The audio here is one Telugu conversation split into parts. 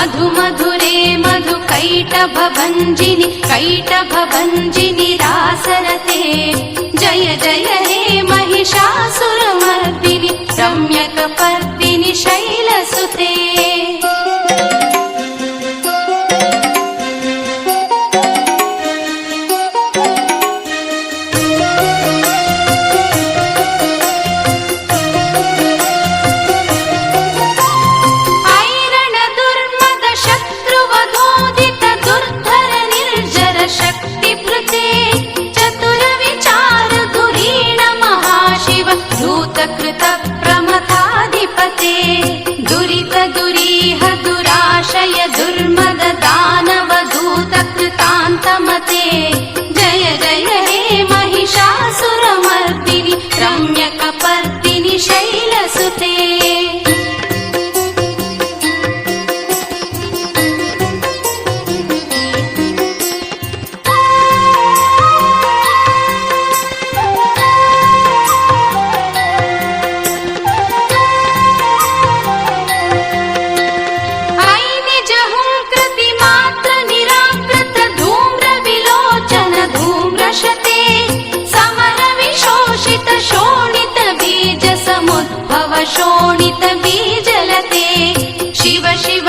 మధు మధురే మధు కైటభ భంజిని కైటభ భంజిని రాసరతే జయ జయ హే महिषासुरमर्दिनि। प्रमथाधिपते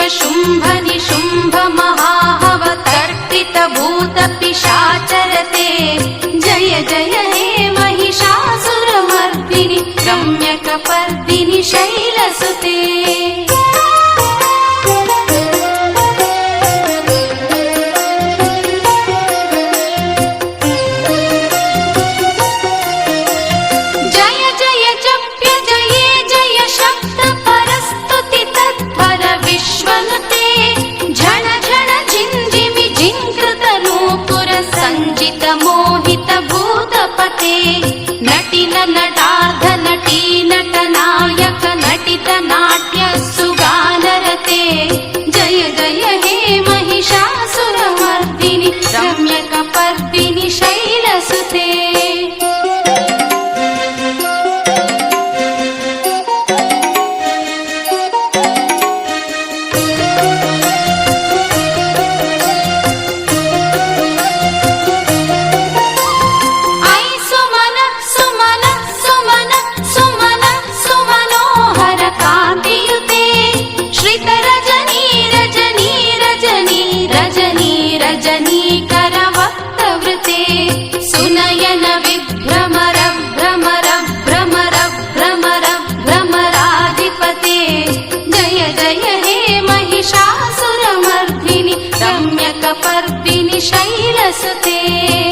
शिवशुम्भनिशुम्भमहाहवतर्पितभूतपिशाचरते जय जय हे महिषासुरमर्दिनि रम्यकपर्दिनि शैलसुते ಮೋಹಿತ ಮೋಹಿತ हसते